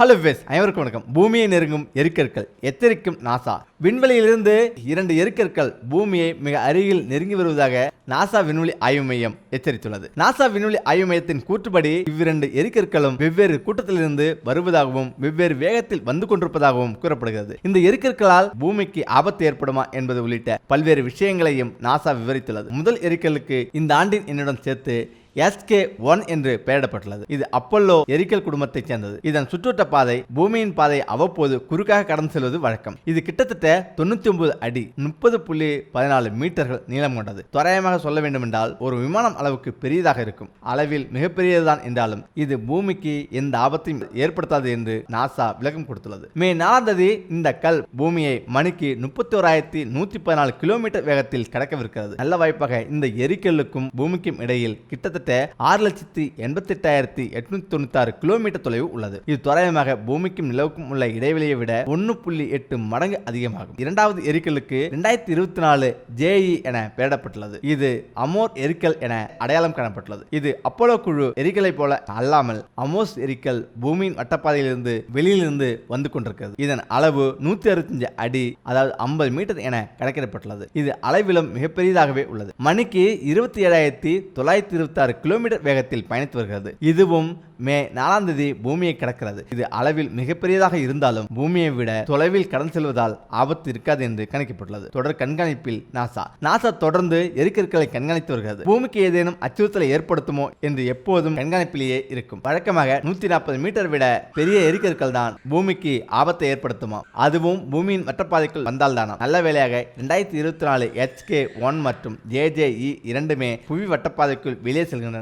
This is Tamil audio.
ஹலோ பேஸ் அனைவருக்கும் வணக்கம். பூமியை நெருங்கும் எரிக்கற்கள் எச்சரிக்கும் நாசா. விண்வெளியிலிருந்து இரண்டு எரிக்கற்கள் பூமியை மிக அருகில் நெருங்கி வருவதாக நாசா விண்வெளி ஆய்வு மையம் எச்சரித்துள்ளது. நாசா விண்வெளி ஆய்வு மையத்தின் கூற்றுப்படி இவ்விரண்டு எரிக்கற்களும் வெவ்வேறு கூட்டத்திலிருந்து வருவதாகவும் வெவ்வேறு வேகத்தில் வந்து கொண்டிருப்பதாகவும் கூறப்படுகிறது. இந்த எரிக்கற்களால் பூமிக்கு ஆபத்து ஏற்படுமா என்பது உள்ளிட்ட பல்வேறு விஷயங்களையும் நாசா விவரித்துள்ளது. முதல் எரிக்கலுக்கு இந்த ஆண்டின் என்னுடன் சேர்த்து எஸ்கே ஒன் என்று பெயரிடப்பட்டுள்ளது. இது அப்பல்லோ எரிக்கல் குடும்பத்தைச் சேர்ந்தது. இதன் சுற்றுவட்ட பாதை பூமியின் பாதை அவ்வப்போது குறுக்காக கடந்து செல்வது வழக்கம். இது கிட்டத்தட்ட தொண்ணூத்தி ஒன்பது அடி முப்பது புள்ளி பதினாலு மீட்டர்கள் நீளம் கொண்டது. தோராயமாக சொல்ல வேண்டுமென்றால் ஒரு விமானம் அளவுக்கு பெரியதாக இருக்கும். அளவில் மிகப்பெரியதுதான் என்றாலும் இது பூமிக்கு எந்த ஆபத்தையும் ஏற்படுத்தாது என்று நாசா விளக்கம் கொடுத்துள்ளது. மே நாலாம் தேதி இந்த கல் பூமியை மணிக்கு முப்பத்தி ஓராயிரத்தி நூத்தி பதினாலு கிலோமீட்டர் வேகத்தில் கடக்கவிருக்கிறது. நல்ல வாய்ப்பாக இந்த எரிக்கல்லுக்கும் பூமிக்கும் இடையில் கிட்டத்தட்ட ஆறு லட்சத்தி எண்பத்தி எட்டாயிரத்தி எட்நூத்தி தொண்ணூத்தி ஆறு கிலோமீட்டர் தொலைவு உள்ளது. இது தோராயமாக பூமிக்கும் நிலவுக்கும் உள்ள இடைவெளியை விட ஒன்னு புள்ளி எட்டு மடங்கு அதிகமாகும். இரண்டாவது எரிக்கலுக்கு இரண்டாயிரத்தி இருபத்தி நாலு ஜேஇ என பெயரிடப்பட்டுள்ளது. இது அமோர் எரிக்கல் என அடையாளம் காணப்பட்டுள்ளது. இது அப்போலோ குழு எரிக்கலை போல அல்லாமல் அமோஸ் எரிக்கல் பூமியின் வட்டப்பாதையிலிருந்து வெளியிலிருந்து வந்து கொண்டிருக்கிறது. இதன் அளவு நூத்தி அறுபத்தஞ்சு அடி அதாவது ஐம்பது மீட்டர் என கணக்கிடப்பட்டுள்ளது. இது அளவிலும் மிகப்பெரியதாகவே உள்ளது. மணிக்கு இருபத்தி ஏழாயிரத்தி தொள்ளாயிரத்தி இருபத்தி ஆறு கிலோமீட்டர் வேகத்தில் பயணித்து வருகிறது. இதுவும் மே நாலாம் தேதி பூமியை கடக்கிறது. இது அளவில் மிகப்பெரியதாக இருந்தாலும் பூமியை விட தொலைவில் கடந்து செல்வதால் ஆபத்து இருக்காது என்று கணிக்கப்பட்டுள்ளது. தொடர் கண்காணிப்பில் நாசா. நாசா தொடர்ந்து எரிக்கற்களை கண்காணித்து வருகிறது. பூமிக்கு ஏதேனும் அச்சுறுத்தலை ஏற்படுத்துமோ என்று எப்போதும் கண்காணிப்பிலேயே இருக்கும். வழக்கமாக நூத்தி நாற்பது மீட்டர் விட பெரிய எரிக்கற்கள் தான் பூமிக்கு ஆபத்தை ஏற்படுத்துமா? அதுவும் பூமியின் வட்டப்பாதைக்குள் வந்தால்தானா நல்ல வேலையாக இரண்டாயிரத்தி இருபத்தி நாலு ஹெச்கே ஒன் மற்றும் ஜேஜேஇ இரண்டுமே புவி வட்டப்பாதைக்குள் வெளியே செல்கின்றன.